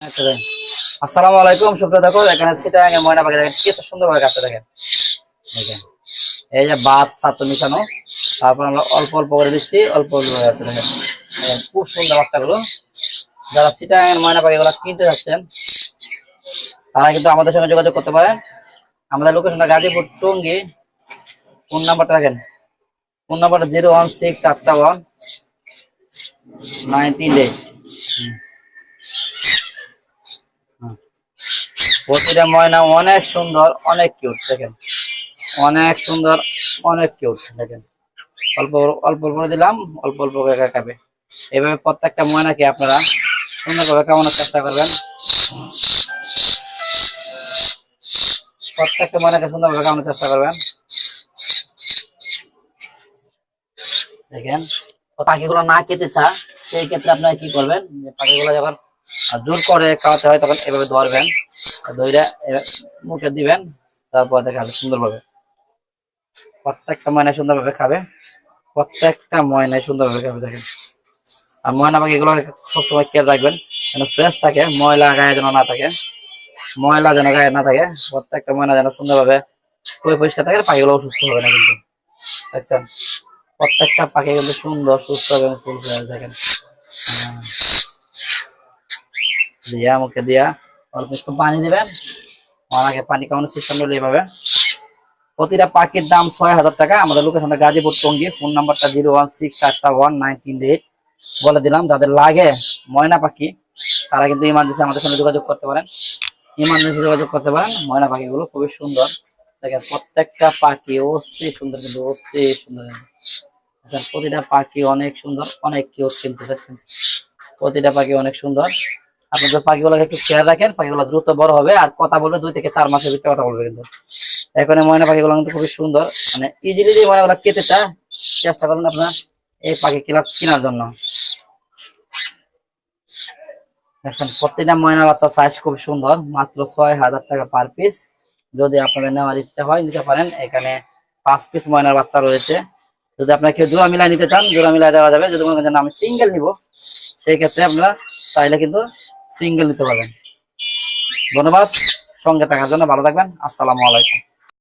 দেখেন। আসসালামু আলাইকুম সুপ্রিয় দেখো এখানে এর ময়না পাখি। দেখেন কি সুন্দর ভাবে কাটতে দেখেন। দেখেন এই যে ভাত ছাত্র মিশানো তারপর আমরা অল্প অল্প করে দিচ্ছি অল্প অল্প করে কাটতে দেখেন। দেখেন, খুব সুন্দর বাচ্চাগুলো। যারা চিটাগাং এর ময়না পাখিগুলো কিনতে যাচ্ছেন তারা কিন্তু আমাদের সঙ্গে যোগাযোগ করতে পারেন। আমাদের লোকেশনটা গাজীপুর টঙ্গি। ফোন নাম্বারটা রাখেন ফোন নাম্বারটা জিরো ওয়ান সিক্স চারটা ওয়ান নাইন তিন প্রতিটা ময়না অনেক সুন্দর, অনেক কিউট দেখেন। অনেক সুন্দর, অনেক কিউট দেখেন। অল্প অল্প করে দিলাম, অল্প অল্প করে খাবে। এইভাবে প্রত্যেকটা ময়নাকে আপনারা সুন্দরভাবে কামানোর চেষ্টা করবেন। প্রত্যেকটা ময়নাকে সুন্দরভাবে কামানোর চেষ্টা করবেন। দেখেন, পাখিগুলো না খেতে চা সেই ক্ষেত্রে আপনারা কি করবেন পাখিগুলো যখন আহ, জোর করে খাওয়াতে হয় তখন এভাবে ধরবেন দইটা মুখে দিবেন তারপর দেখাবে সুন্দরভাবে। প্রত্যেকটা ময়না সুন্দরভাবে খাবে প্রত্যেকটা ময়নায় সুন্দরভাবে খাবে দেখেন। আর ময়না পাখি এগুলো সবসময় কেয়ার রাখবেন যেন ফ্রেশ থাকে ময়লা গায়ে যেন না থাকে ময়লা যেন গায়ে না থাকে প্রত্যেকটা ময়না যেন সুন্দরভাবে খুবই পরিষ্কার থাকে পাখিগুলো অসুস্থ হবে না কিন্তু। দেখছেন? প্রত্যেকটা পাখি কিন্তু সুন্দর সুস্থ ফুল দেখেন। দিয়া, মুখে দিয়া। অল্প একটু পানি দিবেন। অনেকে পানি খাওয়ানোর সিস্টেম হলো এইভাবে। প্রতিটা পাখির দাম ছয় হাজার টাকা। আমাদের লোকেশনটা গাজীপুর টঙ্গি। ফোন নাম্বারটা জিরো ওয়ান সিক্স চারটা ওয়ান নাইন তিন এইট। বলে দিলাম, যাদের লাগে ময়না পাখি, তারা কিন্তু ইমার্জেন্সি আমাদের সঙ্গে যোগাযোগ করতে পারেন। ইমার্জেন্সি যোগাযোগ করতে পারেন। ময়না পাখিগুলো খুবই সুন্দর। দেখেন, প্রত্যেকটা পাখি অস্থির সুন্দর, কিন্তু অস্থির সুন্দর। প্রতিটা পাখি অনেক সুন্দর, অনেক কিউট কিন্তু, দেখছেন? প্রতিটা পাখি অনেক সুন্দর। আপনি যদি পাখিগুলোকে একটু খেয়াল রাখেন, পাখিগুলো দ্রুত বড় হবে আর কথা বলবে দুই থেকে চার মাসের ভিতরে কথা বলবে কিন্তু। এখন ময়না পাখিগুলো কিন্তু খুবই সুন্দর। মানে ইজিলি যে ময়নাগুলো কেটে চায় চেষ্টা করুন আপনার এই পাখি কিনা কেনার জন্য। দেখেন, প্রতিটা ময়না বাচ্চা সাইজ খুব সুন্দর, মাত্র ছয় হাজার টাকা পার পিস যদি আপনাদের নেওয়ার ইচ্ছা হয়, নিতে পারেন। এখানে পাঁচ পিস ময়নার বাচ্চা রয়েছে। যদি আপনারা কেউ জোড়া মিলাই নিতে চান, জোড়া মিলাই দেওয়া যাবে। যদি মনে করেন আমি সিঙ্গেল নিব, সেই ক্ষেত্রে আপনারা চাইলে কিন্তু সিঙ্গেল নিতে পারবেন। ধন্যবাদ সঙ্গে থাকার জন্য ভালো থাকবেন। আসসালামু আলাইকুম।